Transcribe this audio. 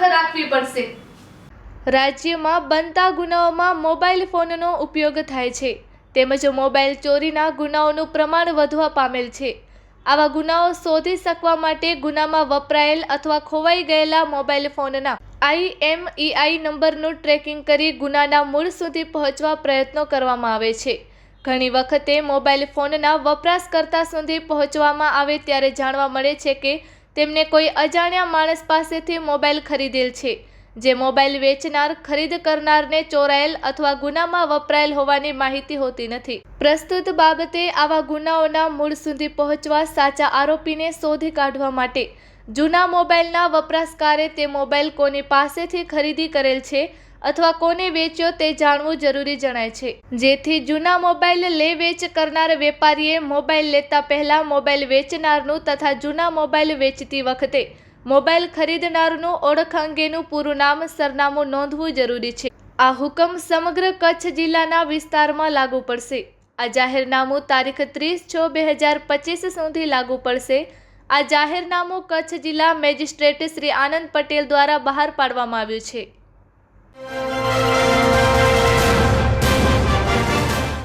કરવી પડશે. રાજ્યમાં બનતા ગુનાઓમાં મોબાઈલ ફોનનો ઉપયોગ થાય છે. તેમજ મોબાઈલ ચોરીના ગુનાઓનું પ્રમાણ વધવા પામેલ છે. આવા ગુનાઓ શોધી શકવા માટે ગુનામાં વપરાયેલ અથવા ખોવાઈ ગયેલા મોબાઈલ ફોનના આઈએમઈઆઈ નંબરનું ટ્રેકિંગ કરી ગુનાના મૂળ સુધી પહોંચવા પ્રયત્નો કરવામાં આવે છે. ઘણી વખતે મોબાઈલ ફોનના વપરાશકર્તા સુધી પહોંચવામાં આવે ત્યારે જાણવા મળે છે કે તેમને કોઈ અજાણ્યા માણસ પાસેથી મોબાઈલ ખરીદેલ છે, જે મોબાઈલ વેચનાર, ખરીદ કરનારને ચોરાયેલ અથવા ગુનામાં વપરાયેલ હોવાની માહિતી હોતી નથી. પ્રસ્તુત બાબતે આવા ગુનાઓના મૂળ સુધી પહોંચવા સાચા આરોપીને શોધી કાઢવા માટે જૂના મોબાઈલના વપરાશકારે તે મોબાઈલ કોની પાસેથી ખરીદી કરેલ છે અથવા કોને વેચ્યો તે જાણવું જરૂરી જણાય છે. જેથી જૂના મોબાઈલ લે વેચ કરનાર વેપારીએ મોબાઈલ લેતા પહેલા મોબાઈલ વેચનારનું તથા જૂના મોબાઈલ વેચતી વખતે મોબાઈલ ખરીદનારનું ઓળખ અંગેનું પૂરું નામ, સરનામું નોંધવું જરૂરી છે. આ હુકમ સમગ્ર કચ્છ જિલ્લાના વિસ્તારમાં લાગુ પડશે. આ જાહેરનામું તારીખ ત્રીસ છ બે હજાર પચીસ સુધી લાગુ પડશે. આ જાહેરનામું કચ્છ જિલ્લા મેજિસ્ટ્રેટ શ્રી આનંદ પટેલ દ્વારા બહાર પાડવામાં આવ્યું છે.